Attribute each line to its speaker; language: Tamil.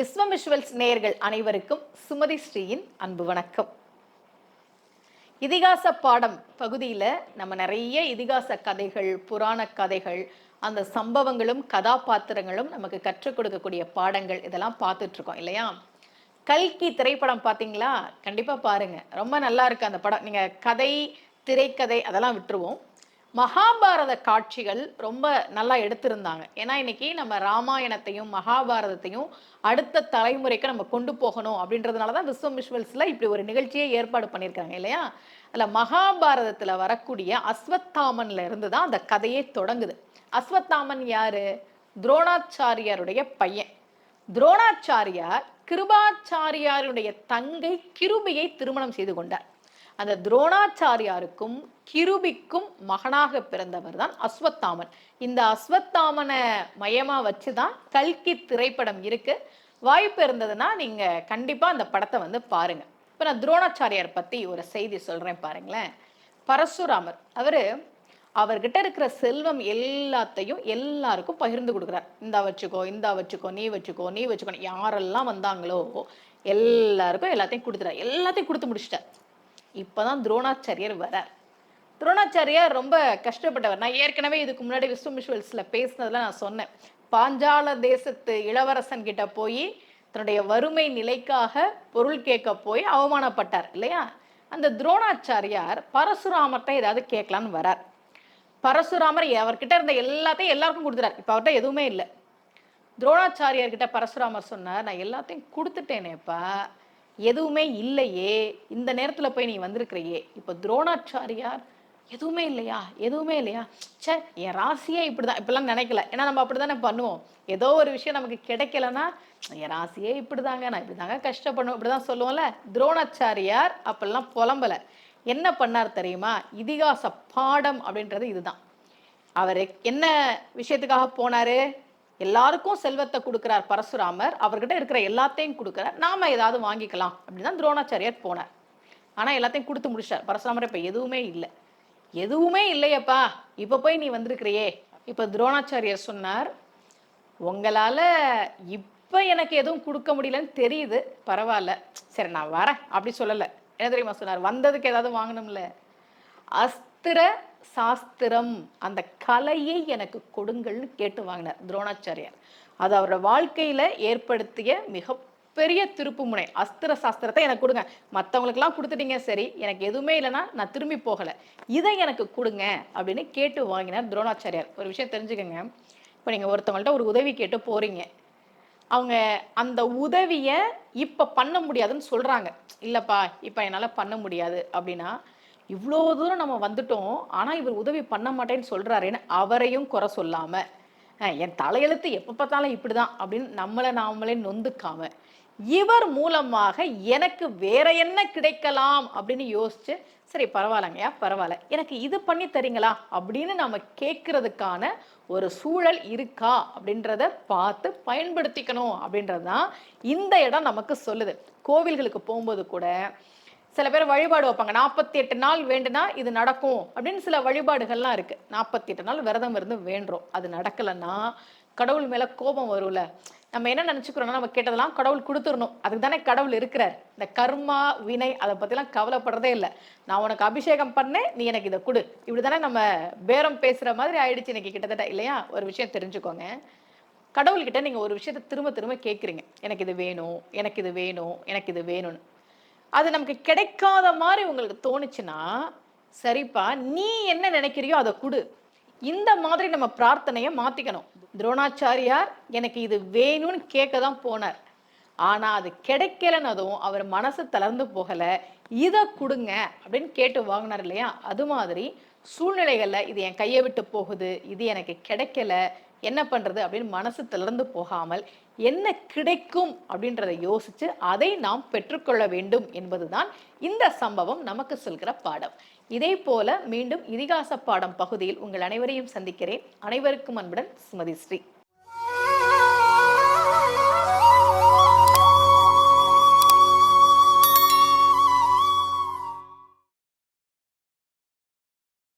Speaker 1: விஸ்வம் விஷுவல்ஸ் நேயர்கள் அனைவருக்கும் சுமதி ஸ்ரீயின் அன்பு வணக்கம். இதிகாச பாடம் பகுதியில் நம்ம நிறைய இதிகாச கதைகள் புராண கதைகள் அந்த சம்பவங்களும் கதாபாத்திரங்களும் நமக்கு கற்றுக் கொடுக்கக்கூடிய பாடங்கள் இதெல்லாம் பார்த்துட்ருக்கோம் இல்லையா? கல்கி திரைப்படம் பார்த்தீங்களா? கண்டிப்பாக பாருங்க. ரொம்ப நல்லா இருக்குது அந்த படம். நீங்கள் கதை திரைக்கதை அதெல்லாம் விட்டுருவோம். மகாபாரத காட்சிகள் ரொம்ப நல்லா எடுத்திருந்தாங்க. ஏன்னா இன்னைக்கு நம்ம ராமாயணத்தையும் மகாபாரதத்தையும் அடுத்த தலைமுறைக்கு நம்ம கொண்டு போகணும் அப்படின்றதுனால தான் விஸ்வம் விஷுவல்ஸில் இப்படி ஒரு நிகழ்ச்சியை ஏற்பாடு பண்ணியிருக்காங்க இல்லையா? அதில் மகாபாரதத்தில் வரக்கூடிய அஸ்வத்தாமன்ல இருந்து தான் அந்த கதையே தொடங்குது. அஸ்வத்தாமன் யாரு? துரோணாச்சாரியாருடைய பையன். துரோணாச்சாரியார் கிருபாச்சாரியாருடைய தங்கை கிருபியை திருமணம் செய்து கொண்டார். அந்த துரோணாச்சாரியாருக்கும் கிருபிக்கும் மகனாக பிறந்தவர் தான் அஸ்வத்தாமன். இந்த அஸ்வத்தாமனை மையமாக வச்சு தான் கல்கி திரைப்படம் இருக்குது வாய்ப்பு இருந்ததுன்னா நீங்கள் கண்டிப்பாக அந்த படத்தை வந்து பாருங்க. இப்போ நான் துரோணாச்சாரியார் பற்றி ஒரு செய்தி சொல்கிறேன் பாருங்களேன். பரசுராமர் அவர் அவர்கிட்ட இருக்கிற செல்வம் எல்லாத்தையும் எல்லாருக்கும் பகிர்ந்து கொடுக்குறார். இந்தா வச்சுக்கோ இந்தா வச்சுக்கோ நீ வச்சுக்கோ நீ வச்சுக்கோ யாரெல்லாம் வந்தாங்களோ எல்லாருக்கும் எல்லாத்தையும் கொடுத்துறார் எல்லாத்தையும் கொடுத்து முடிச்சிட்டார். இப்போதான் துரோணாச்சாரியர் வரார். துரோணாச்சாரியார் ரொம்ப கஷ்டப்பட்டவர். நான் ஏற்கனவே இதுக்கு முன்னாடி விஸ்வம் விஷுவல்ஸில் பேசினதுல நான் சொன்னேன். பாஞ்சால தேசத்து இளவரசன் கிட்ட போய் தன்னுடைய வறுமை நிலைக்காக பொருள் கேட்க போய் அவமானப்பட்டார் இல்லையா? அந்த துரோணாச்சாரியார் பரசுராமர்கிட்ட ஏதாவது கேட்கலான்னு வரார். பரசுராமர் அவர்கிட்ட இருந்த எல்லாத்தையும் எல்லாருக்கும் கொடுத்துறார் இப்போ அவர்கிட்ட எதுவுமே இல்லை. துரோணாச்சாரியார்கிட்ட பரசுராமர் சொன்னார் நான் எல்லாத்தையும் கொடுத்துட்டேனேப்பா. எதுவுமே இல்லையே இந்த நேரத்தில் போய் நீ வந்திருக்கிறியே. இப்போ துரோணாச்சாரியார் எதுவுமே இல்லையா? எதுவுமே இல்லையா? ச்சே என் ராசியே இப்படிதான். இப்படிலாம் நினைக்கல. ஏன்னா நம்ம அப்படிதானே பண்ணுவோம். ஏதோ ஒரு விஷயம் நமக்கு கிடைக்கலன்னா என் ராசியே இப்படிதாங்க. நான் இப்படிதாங்க கஷ்டப்படுவோம் இப்படிதான் சொல்லுவோம்ல. துரோணாச்சாரியார் அப்பெல்லாம் புலம்பல. என்ன பண்ணார் தெரியுமா? இதிகாச பாடம் அப்படின்றது இதுதான். அவர் என்ன விஷயத்துக்காக போனாரு? எல்லாருக்கும் செல்வத்தை கொடுக்குறார் பரசுராமர். அவர்கிட்ட இருக்கிற எல்லாத்தையும் கொடுக்குறார். நாம ஏதாவது வாங்கிக்கலாம் அப்படின்னு தான் துரோணாச்சாரியார் போனார். ஆனால் எல்லாத்தையும் கொடுத்து முடிச்சார். பரசுராமர் இப்போ எதுவுமே இல்லை. எதுவுமே இல்லையப்பா. இப்போ போய் நீ வந்திருக்கிறியே. இப்போ துரோணாச்சாரியார் சொன்னார் உங்களால் இப்போ எனக்கு எதுவும் கொடுக்க முடியலன்னு தெரியுது. பரவாயில்ல. சரி நான் வரேன். அப்படி சொல்லலை. என்ன தெரியுமா சொன்னார்? வந்ததுக்கு ஏதாவது வாங்கணும்ல. அஸ்திர சாஸ்திரம் அந்த கலையை எனக்கு கொடுங்கள்னு கேட்டு வாங்கினார் துரோணாச்சாரியார். அது அவரோட வாழ்க்கையில ஏற்படுத்திய மிகப்பெரிய திருப்புமுனை அஸ்திர சாஸ்திரத்தை எனக்கு கொடுங்க. மற்றவங்களுக்கெல்லாம் கொடுத்துட்டீங்க சரி. எனக்கு எதுவுமே இல்லைன்னா நான் திரும்பி போகலை. இதை எனக்கு கொடுங்க அப்படின்னு கேட்டு வாங்கினார் துரோணாச்சாரியார். ஒரு விஷயம் தெரிஞ்சுக்கோங்க. இப்போ நீங்கள் ஒருத்தவங்கள்ட்ட ஒரு உதவி கேட்டு போறீங்க. அவங்க அந்த உதவியை இப்போ பண்ண முடியாதுன்னு சொல்கிறாங்க இல்லைப்பா இப்போ என்னால் பண்ண முடியாது அப்படின்னா இவ்வளோ தூரம் நம்ம வந்துட்டோம் ஆனால் இவர் உதவி பண்ண மாட்டேன்னு சொல்கிறாருன்னு அவரையும் குறை சொல்லாமல் என் தலையெழுத்து எப்போ பார்த்தாலும் இப்படி தான் அப்படின்னு நம்மளை நாமளே நொந்துக்காம இவர் மூலமாக எனக்கு வேற என்ன கிடைக்கலாம் அப்படின்னு யோசிச்சு சரி பரவாயில்லங்கய்யா பரவாயில்ல. எனக்கு இது பண்ணி தரீங்களா? அப்படின்னு நம்ம கேட்கறதுக்கான ஒரு சூழல் இருக்கா அப்படின்றத பார்த்து பயன்படுத்திக்கணும் அப்படின்றது தான் இந்த இடம் நமக்கு சொல்லுது. கோவில்களுக்கு போகும்போது கூட சில பேர் வழிபாடு வைப்பாங்க. நாற்பத்தி எட்டு நாள் வேண்டுனா இது நடக்கும். அப்படின்னு சில வழிபாடுகள்லாம் இருக்கு. நாற்பத்தி எட்டு நாள் விரதம் இருந்து வேண்டுறோம். அது நடக்கலைன்னா கடவுள் மேல கோபம் வரும்ல. நம்ம என்ன நினச்சிக்கிறோம்னா நம்ம கேட்டதெல்லாம் கடவுள் கொடுத்துடணும். அதுக்கு தானே கடவுள் இருக்கிறார். இந்த கர்மா வினை அதை பற்றிலாம் கவலைப்படுறதே இல்லை. நான் உனக்கு அபிஷேகம் பண்ணேன். நீ எனக்கு இதை கொடு. இப்படி தானே நம்ம பேரம் பேசுகிற மாதிரி ஆயிடுச்சு இன்னைக்கு கிட்டத்தட்ட. இல்லையா? ஒரு விஷயம் தெரிஞ்சுக்கோங்க. கடவுள்கிட்ட நீங்கள் ஒரு விஷயத்தை திரும்ப திரும்ப கேட்குறீங்க எனக்கு இது வேணும் எனக்கு இது வேணும் எனக்கு இது வேணும்னு. அது நமக்கு கிடைக்காத மாதிரி உங்களுக்கு தோணுச்சுன்னா சரிப்பா நீ என்ன நினைக்கிறியோ அதை கொடு. இந்த மாதிரி நம்ம பிரார்த்தனையை மாற்றிக்கணும் துரோணாச்சாரியார் எனக்கு இது வேணும்னு கேட்க தான் போனார். ஆனால் அது கிடைக்கலன்னதும் அவர் மனசு தளர்ந்து போகலை. இதை கொடுங்க அப்படின்னு கேட்டு வாங்கினார் இல்லையா? அது மாதிரி சூழ்நிலைகளில் இது என் கையை விட்டு போகுது இது எனக்கு கிடைக்கல என்ன பண்ணுறது அப்படின்னு மனசு தளர்ந்து போகாமல் என்ன கிடைக்கும் அப்படின்றத யோசித்து அதை நாம் பெற்றுக்கொள்ள வேண்டும் என்பதுதான் இந்த சம்பவம் நமக்கு சொல்கிற பாடம். இதே போல மீண்டும் இதிகாச பாடம் பகுதியில் உங்கள் அனைவரையும் சந்திக்கிறேன். அனைவருக்கும் அன்புடன் சுமதி ஸ்ரீ.